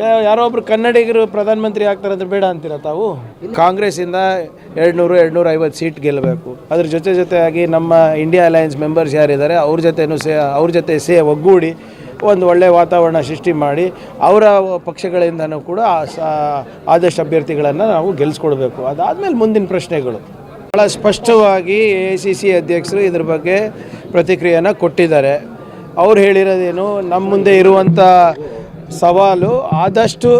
ಯಾರೋ ಒಬ್ರು ಕನ್ನಡಿಗರು ಪ್ರಧಾನಮಂತ್ರಿ ಆಗ್ತಾರೆ ಅಂದ್ರೆ ಬೇಡ ಅಂತೀರ ತಾವು? ಕಾಂಗ್ರೆಸ್ಸಿಂದ ಎರಡುನೂರು ಎರಡುನೂರ ಐವತ್ತು ಸೀಟ್ ಗೆಲ್ಲಬೇಕು. ಅದ್ರ ಜೊತೆ ಜೊತೆಯಾಗಿ ನಮ್ಮ ಇಂಡಿಯಾ ಅಲಯನ್ಸ್ ಮೆಂಬರ್ಸ್ ಯಾರಿದ್ದಾರೆ, ಅವ್ರ ಜೊತೆನೂ ಸೇ, ಅವ್ರ ಜೊತೆ ಸೇ ಒಗ್ಗೂಡಿ ಒಂದು ಒಳ್ಳೆಯ ವಾತಾವರಣ ಸೃಷ್ಟಿ ಮಾಡಿ ಅವರ ಪಕ್ಷಗಳಿಂದನೂ ಕೂಡ ಆದಷ್ಟು ಅಭ್ಯರ್ಥಿಗಳನ್ನು ನಾವು ಗೆಲ್ಲಿಸ್ಕೊಡ್ಬೇಕು ಅದಾದಮೇಲೆ ಮುಂದಿನ ಪ್ರಶ್ನೆಗಳು. ಭಾಳ ಸ್ಪಷ್ಟವಾಗಿ ಎ ಸಿ ಸಿ ಅಧ್ಯಕ್ಷರು ಇದ್ರ ಬಗ್ಗೆ ಪ್ರತಿಕ್ರಿಯೆಯನ್ನು ಕೊಟ್ಟಿದ್ದಾರೆ. ಅವ್ರು ಹೇಳಿರೋದೇನು ನಮ್ಮ ಮುಂದೆ ಇರುವಂಥ ಸವಾಲು ಆದಷ್ಟು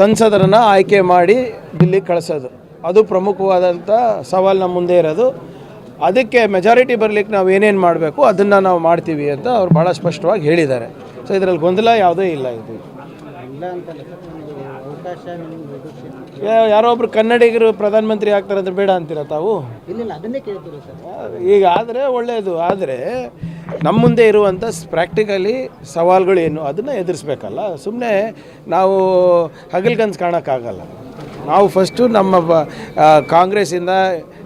ಸಂಸದರನ್ನು ಆಯ್ಕೆ ಮಾಡಿ ದಿಲ್ಲಿಗೆ ಕಳಿಸೋದು. ಅದು ಪ್ರಮುಖವಾದಂಥ ಸವಾಲು ನಮ್ಮ ಮುಂದೆ ಇರೋದು. ಅದಕ್ಕೆ ಮೆಜಾರಿಟಿ ಬರಲಿಕ್ಕೆ ನಾವು ಏನೇನು ಮಾಡಬೇಕು ಅದನ್ನು ನಾವು ಮಾಡ್ತೀವಿ ಅಂತ ಅವ್ರು ಭಾಳ ಸ್ಪಷ್ಟವಾಗಿ ಹೇಳಿದ್ದಾರೆ. ಸೊ ಇದರಲ್ಲಿ ಗೊಂದಲ ಯಾವುದೇ ಇಲ್ಲ ಇದು. ಯಾರೊಬ್ರು ಕನ್ನಡಿಗರು ಪ್ರಧಾನಮಂತ್ರಿ ಆಗ್ತಾರೆ ಅಂದ್ರೆ ಬೇಡ ಅಂತೀರ ತಾವು? ಈಗ ಆದರೆ ಒಳ್ಳೆಯದು ಆದರೆ ನಮ್ಮ ಮುಂದೆ ಇರುವಂಥ ಪ್ರಾಕ್ಟಿಕಲಿ ಸವಾಲುಗಳು ಏನು? ಅದನ್ನು ಎದುರಿಸ್ಬೇಕಲ್ಲ. ಸುಮ್ಮನೆ ನಾವು ಹಗಲ್ಗನ್ಸ್ ಕಾಣೋಕ್ಕಾಗಲ್ಲ. ನಾವು ಫಸ್ಟು ನಮ್ಮ ಬ ಕಾಂಗ್ರೆಸ್ಸಿಂದ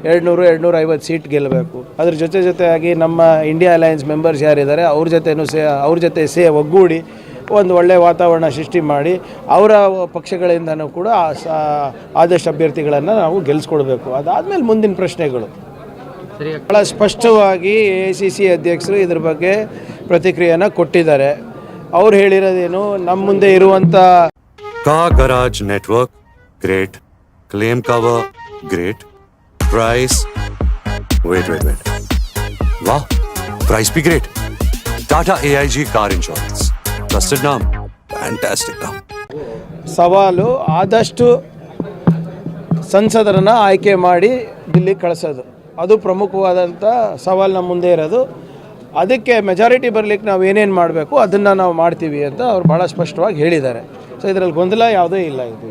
ಎರಡುನೂರು ಎರಡುನೂರ ಐವತ್ತು ಸೀಟ್ ಗೆಲ್ಲಬೇಕು ಅದ್ರ ಜೊತೆ ಜೊತೆಯಾಗಿ ನಮ್ಮ ಇಂಡಿಯಾ ಅಲಯನ್ಸ್ ಮೆಂಬರ್ಸ್ ಯಾರಿದ್ದಾರೆ, ಅವ್ರ ಜೊತೆನೂ ಸೇ, ಅವ್ರ ಜೊತೆ ಸೇ ಒಗ್ಗೂಡಿ ಒಂದು ಒಳ್ಳೆಯ ವಾತಾವರಣ ಸೃಷ್ಟಿ ಮಾಡಿ, ಅವರ ಪಕ್ಷಗಳಿಂದನೂ ಕೂಡ ಆದಷ್ಟು ಅಭ್ಯರ್ಥಿಗಳನ್ನು ನಾವು ಗೆಲ್ಲಿಸ್ಕೊಡ್ಬೇಕು ಅದಾದಮೇಲೆ ಮುಂದಿನ ಪ್ರಶ್ನೆಗಳು. ಬಹಳ ಸ್ಪಷ್ಟವಾಗಿ ಎ ಸಿ ಸಿ ಅಧ್ಯಕ್ಷರು ಇದ್ರ ಬಗ್ಗೆ ಪ್ರತಿಕ್ರಿಯೆಯನ್ನು ಕೊಟ್ಟಿದ್ದಾರೆ. ಅವ್ರು ಹೇಳಿರೋದೇನು ನಮ್ಮ ಮುಂದೆ ಇರುವಂತ ಕಾಗರಾಜ್ network great. Claim cover great. Price wait wait wait ವಾ price be great. Tata A I G car insurance. Trusted NAM. Fantastic ಸವಾಲು ಆದಷ್ಟು ಸಂಸದರನ್ನು ಆಯ್ಕೆ ಮಾಡಿ ಬಿಲ್ಲಿ ಕಳಿಸೋದು. ಅದು ಪ್ರಮುಖವಾದಂಥ ಸವಾಲು ನಮ್ಮ ಮುಂದೆ ಇರೋದು. ಅದಕ್ಕೆ ಮೆಜಾರಿಟಿ ಬರಲಿಕ್ಕೆ ನಾವು ಏನೇನು ಮಾಡಬೇಕು, ಅದನ್ನು ನಾವು ಮಾಡ್ತೀವಿ ಅಂತ ಅವ್ರು ಭಾಳ ಸ್ಪಷ್ಟವಾಗಿ ಹೇಳಿದ್ದಾರೆ. ಸೊ ಇದರಲ್ಲಿ ಗೊಂದಲ ಯಾವುದೇ ಇಲ್ಲ ಇದು.